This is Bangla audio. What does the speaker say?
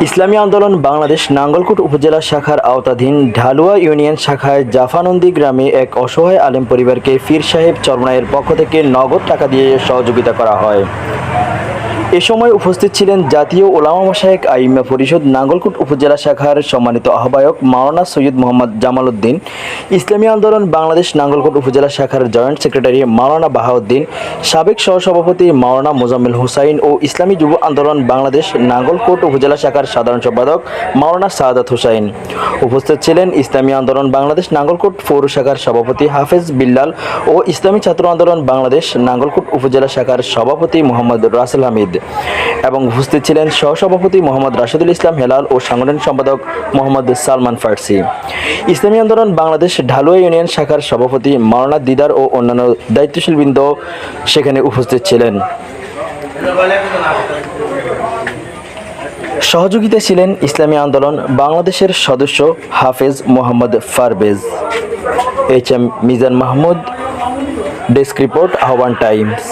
ইসলামী আন্দোলন বাংলাদেশ নাঙ্গলকোট উপজেলা শাখার আওতাধীন ঢালুয়া ইউনিয়ন শাখায় জাফানন্দী গ্রামে এক অসহায় আলেম পরিবারকে ফির সাহেব চরমনায়ের পক্ষ থেকে নগদ টাকা দিয়ে সহযোগিতা করা হয়। এ সময় উপস্থিত ছিলেন জাতীয় ওলামা মাসায়েক আইম্মা পরিষদ নাঙ্গলকোট উপজেলা শাখার সম্মানিত আহ্বায়ক মাওলানা সৈয়দ মোহাম্মদ জামাল উদ্দিন ইসলামী আন্দোলন বাংলাদেশ নাঙ্গলকোট উপজেলা শাখার জয়েন্ট সেক্রেটারি মাওলানা বাহাউদ্দিন, সাবেক সহসভাপতি মাওলানা মোজাম্মেল হুসাইন ও ইসলামী যুব আন্দোলন বাংলাদেশ নাঙ্গলকোট উপজেলা শাখার সাধারণ সম্পাদক মাওলানা সাদাত হুসাইন। উপস্থিত ছিলেন ইসলামী আন্দোলন বাংলাদেশ নাঙ্গলকোট পৌর শাখার সভাপতি হাফেজ বিল্লাল ও ইসলামী ছাত্র আন্দোলন বাংলাদেশ নাঙ্গলকোট উপজেলা শাখার সভাপতি মোহাম্মদ রাসেল হামিদ। এবং উপস্থিত ছিলেন সহসভাপতি মোহাম্মদ রাশেদুল ইসলাম হেলাল ও সাংগঠনিক সম্পাদক মোহাম্মদ সালমান ফার্সি। ইসলামী আন্দোলন বাংলাদেশ ঢালুয়া ইউনিয়ন শাখার সভাপতি মাওলানা দিদার ও অন্যান্য দায়িত্বশীল বৃন্দ সেখানে উপস্থিত ছিলেন। সহযোগিতা ছিলেন ইসলামী আন্দোলন বাংলাদেশের সদস্য Hafez Mohammad Farbez. H M Mizan Mahmud, desk report, Ahban Times.